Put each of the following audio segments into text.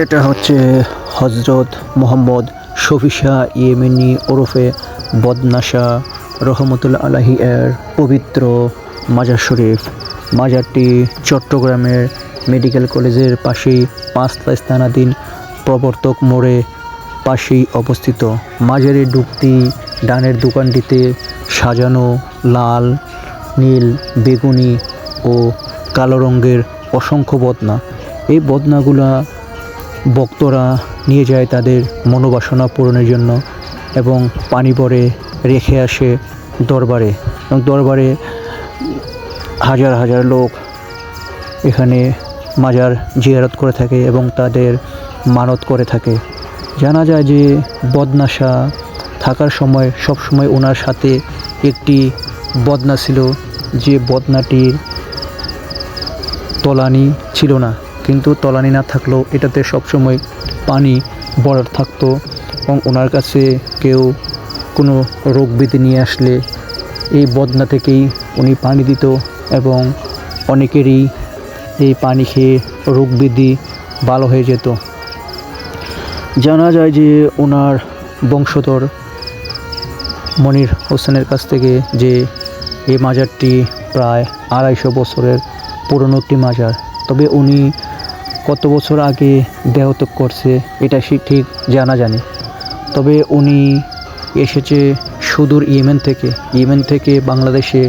এটা হচ্ছে হজরত মোহাম্মদ শফিসা ইয়েমেনি ওরফে বদনাশা রহমতুল্লা আলাহি এর পবিত্র মাজার শরীফ। মাজারটি চট্টগ্রামের মেডিকেল কলেজের পাশেই পাঁচটা স্থানাধীন প্রবর্তক মোড়ে পাশেই অবস্থিত। মাজারে ঢুকতি ডানের দোকানটিতে সাজানো লাল, নীল, বেগুনি ও কালো রঙের অসংখ্য বদনা। এই বদনাগুলা ভক্তরা নিয়ে যায় তাদের মনোবাসনা পূরণের জন্য এবং পানি পরে রেখে আসে দরবারে। এবং দরবারে হাজার হাজার লোক এখানে মাজার জিয়ারত করে থাকে এবং তাদের মানত করে থাকে। জানা যায় যে বদনাশা থাকার সময় সব সময় ওনার সাথে একটি বদনা ছিল, যে বদনাটির তলানি ছিল না। কিন্তু তলানি না থাকলেও এটাতে সবসময় পানি, বরফ থাকতো এবং ওনার কাছে কেউ কোনো রোগ ব্যাধি নিয়ে আসলে এই বদনা থেকেই উনি পানি দিত এবং অনেকেরই এই পানি খেয়ে রোগ ব্যাধি ভালো হয়ে যেত। জানা যায় যে ওনার বংশধর মনির হোসেনের কাছ থেকে যে এই মাজারটি প্রায় আড়াইশো বছরের পুরনো একটি মাজার, তবে উনি কত বছর আগে দেহত্যাগ করছে, এটা সে ঠিক জানা জানি। তবে উনি এসেছে সুদূর ইয়েমেন থেকে। ইয়েমেন থেকে বাংলাদেশে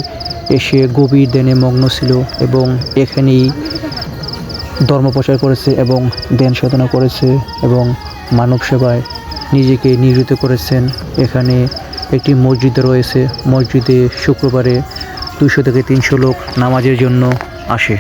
এসে গভীর দেনে মগ্ন ছিল এবং এখানেই ধর্ম প্রচার করেছে এবং দেন সাধনা করেছে এবং মানব সেবায় নিজেকে নিয়োজিত করেছেন। এখানে একটি মসজিদ রয়েছে। মসজিদে শুক্রবারে দুশো থেকে তিনশো লোক নামাজের জন্য আসে।